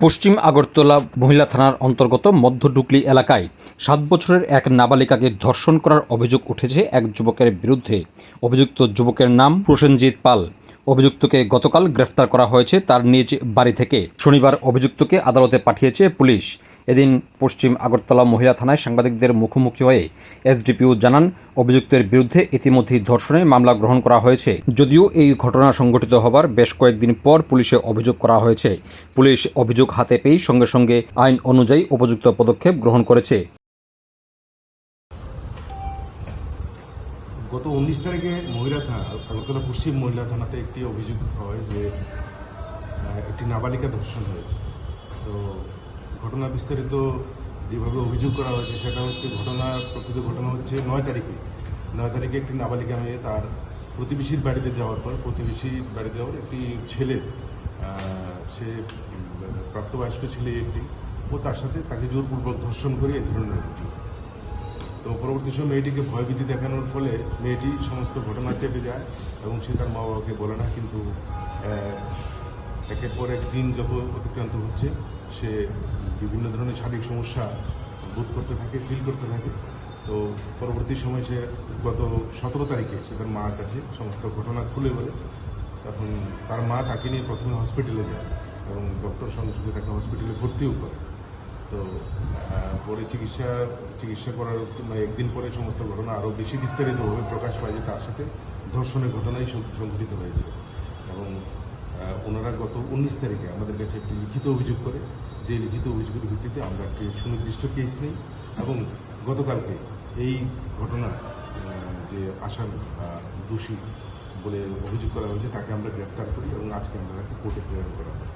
পশ্চিম আগরতলা মহিলা থানার অন্তর্গত মধ্যডুকলি এলাকায় সাত বছরের এক নাবালিকাকে ধর্ষণ করার অভিযোগ উঠেছে এক যুবকের বিরুদ্ধে। অভিযুক্ত যুবকের নাম প্রসেনজিৎ পাল। অভিযুক্তকে গতকাল গ্রেফতার করা হয়েছে তার নিজ বাড়ি থেকে। শনিবার অভিযুক্তকে আদালতে পাঠিয়েছে পুলিশ। এদিন পশ্চিম আগরতলা মহিলা থানায় সাংবাদিকদের মুখোমুখি হয়ে এসডিপিও জানান, অভিযুক্তের বিরুদ্ধে ইতিমধ্যেই ধর্ষণের মামলা গ্রহণ করা হয়েছে। যদিও এই ঘটনা সংঘটিত হবার বেশ কয়েকদিন পর পুলিশে অভিযোগ করা হয়েছে। পুলিশ অভিযোগ হাতে পেয়েই সঙ্গে সঙ্গে আইন অনুযায়ী উপযুক্ত পদক্ষেপ গ্রহণ করেছে। গত উনিশ তারিখে মহিলা থানা আগরতলা পশ্চিম মহিলা থানাতে একটি অভিযোগ হয় যে একটি নাবালিকা ধর্ষণ হয়েছে। তো ঘটনা বিস্তারিত যেভাবে অভিযোগ করা হয়েছে, সেটা হচ্ছে ঘটনা, প্রকৃত ঘটনা হচ্ছে নয় তারিখে। নয় তারিখে একটি নাবালিকা মেয়ে তার প্রতিবেশীর বাড়িতে যাওয়ার পর, প্রতিবেশীর বাড়িতে যাওয়ার একটি ছেলে সে প্রাপ্তবয়স্ক ছেলে একটি, ও তার সাথে তাকে জোরপূর্বক ধর্ষণ করে এই ধরনের অভিযোগ। তো পরবর্তী সময় মেয়েটিকে ভয়ভীতি দেখানোর ফলে মেয়েটি সমস্ত ঘটনা চেপে যায় এবং সে তার মা বাবাকে বলে না, কিন্তু একের পর এক দিন যত অতিক্রান্ত হচ্ছে, সে বিভিন্ন ধরনের শারীরিক সমস্যা বোধ করতে থাকে ফিল করতে থাকে। তো পরবর্তী সময় সে গত সতেরো তারিখে সে তার মার কাছে সমস্ত ঘটনা খুলে বলে। তখন তার মা তাকে নিয়ে প্রথমে হসপিটালে যায় এবং ডক্টর সঙ্গে সঙ্গে তাকে হসপিটালে ভর্তিও করে। তো পরে চিকিৎসা চিকিৎসা করার মানে একদিন পরে সমস্ত ঘটনা আরও বেশি বিস্তারিতভাবে প্রকাশ পায় যে তার সাথে ধর্ষণের ঘটনাই সংঘটিত হয়েছে। এবং ওনারা গত উনিশ তারিখে আমাদের কাছে একটি লিখিত অভিযোগ করে, যে লিখিত অভিযোগের ভিত্তিতে আমরা একটি সুনির্দিষ্ট কেস নিই এবং গতকালকে এই ঘটনা যে আসার দোষী বলে অভিযোগ করা হয়েছে, তাকে আমরা গ্রেপ্তার করি এবং আজকে আমরা তাকে কোর্টে প্রেরণ করা হয়।